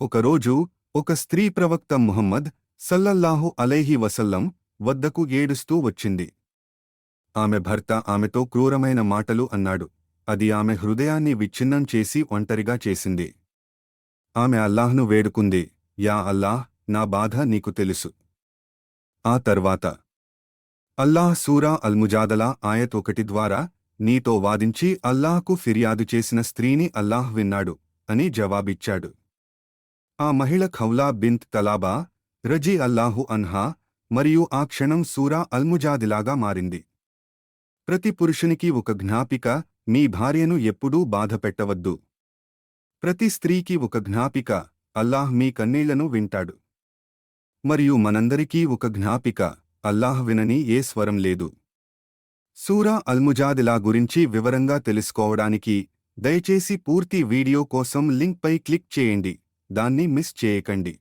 ఒకరోజు ఒక స్త్రీ ప్రవక్త ముహమ్మద్ సల్లల్లాహు అలైహి వసల్లం వద్దకు ఏడుస్తూ వచ్చింది. ఆమె భర్త ఆమెతో క్రూరమైన మాటలు అన్నాడు. అది ఆమె హృదయాన్ని విచ్ఛిన్నం చేసి ఒంటరిగా చేసింది. ఆమె అల్లాహ్ను వేడుకుంది. యా అల్లాహ్ నా బాధ నీకు తెలుసు. ఆ తర్వాత అల్లాహ్ సూరా అల్ముజాదలా ఆయత్ ఒకటి ద్వారా నీతో వాదించి అల్లాహ్కు ఫిర్యాదు చేసిన స్త్రీని అల్లాహ్ విన్నాడు అని జవాబిచ్చాడు. ఆ మహిళ ఖౌలా బింత్ తలాబా రజీ అల్లాహు అన్హా మరియు ఆ క్షణం సూరా అల్ముజాదిలాగా మారింది. ప్రతి పురుషునికి ఒక జ్ఞాపిక మీ భార్యను ఎప్పుడూ బాధపెట్టవద్దు ప్రతి స్త్రీకి ఒక జ్ఞాపిక అల్లాహ్ మీ కన్నీళ్ళను వింటాడు. మరియు మనందరికీ ఒక జ్ఞాపిక అల్లాహ్ వినని ఏ స్వరం లేదు. సూరా అల్ముజాదిలా గురించి వివరంగా తెలుసుకోవడానికి దయచేసి పూర్తి వీడియో కోసం లింక్పై క్లిక్ చేయండి. దాన్ని మిస్ చేయకండి.